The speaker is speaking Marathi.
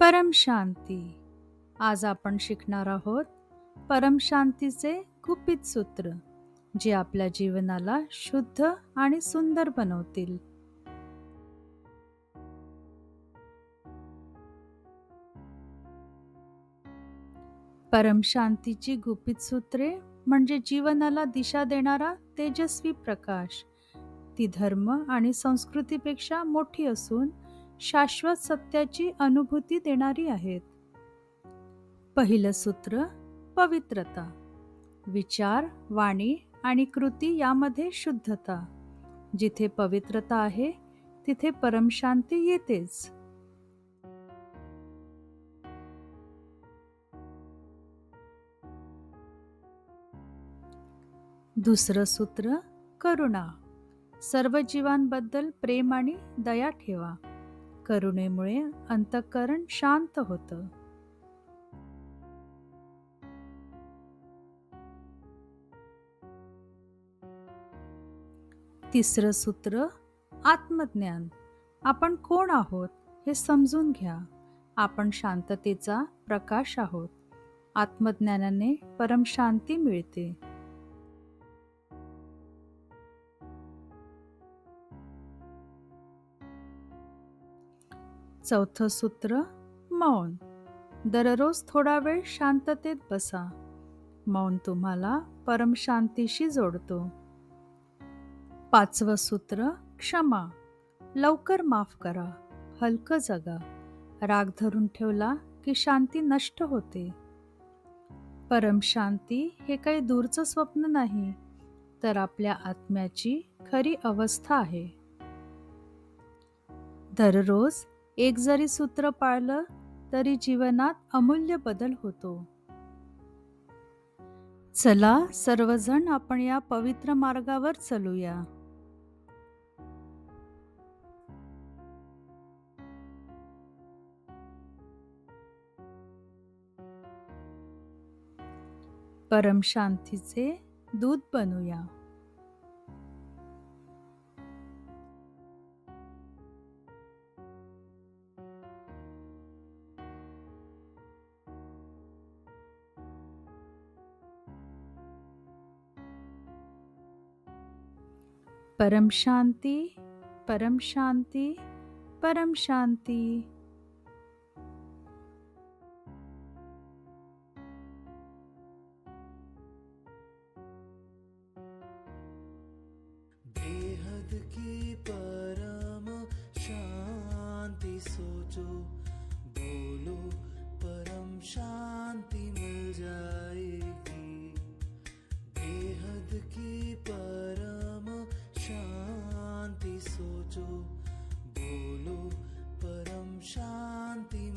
परम शांती. आज आपण शिकणार आहोत परमशांतीचे गुपित सूत्र जे आपल्या जीवनाला शुद्ध आणि सुंदर बनवतील. परमशांतीची गुपित सूत्रे म्हणजे जीवनाला दिशा देणारा तेजस्वी प्रकाश. ती धर्म आणि संस्कृतीपेक्षा मोठी असून शाश्वत सत्याची अनुभूती देणारी आहेत. पहिलं सूत्र पवित्रता. विचार वाणी आणि कृती यामध्ये शुद्धता. जिथे पवित्रता आहे तिथे परमशांती येतेच. दुसरं सूत्र करुणा. सर्व जीवांबद्दल प्रेम आणि दया ठेवा. करुणेमुळे अंतःकरण शांत होतं. तिसरं सूत्र आत्मज्ञान. आपण कोण आहोत हे समजून घ्या. आपण शांततेचा प्रकाश आहोत. आत्मज्ञानाने परमशांती मिळते. चौथं सूत्र मौन. दररोज थोडा वेळ शांततेत बसा. मौन तुम्हाला परमशांतीशी जोडतो. पाचवं सूत्र क्षमा. लवकर माफ करा. हलकं जगा. राग धरून ठेवला की शांती नष्ट होते. परमशांती हे काही दूरचं स्वप्न नाही तर आपल्या आत्म्याची खरी अवस्था आहे. दररोज एक जरी सूत्र पाळलं तरी जीवनात अमूल्य बदल होतो. चला सर्वजण आपण या पवित्र मार्गावर चलूया. परमशांतीचे दूध बनूया. परम शांती परम शांती परम शांती. शांति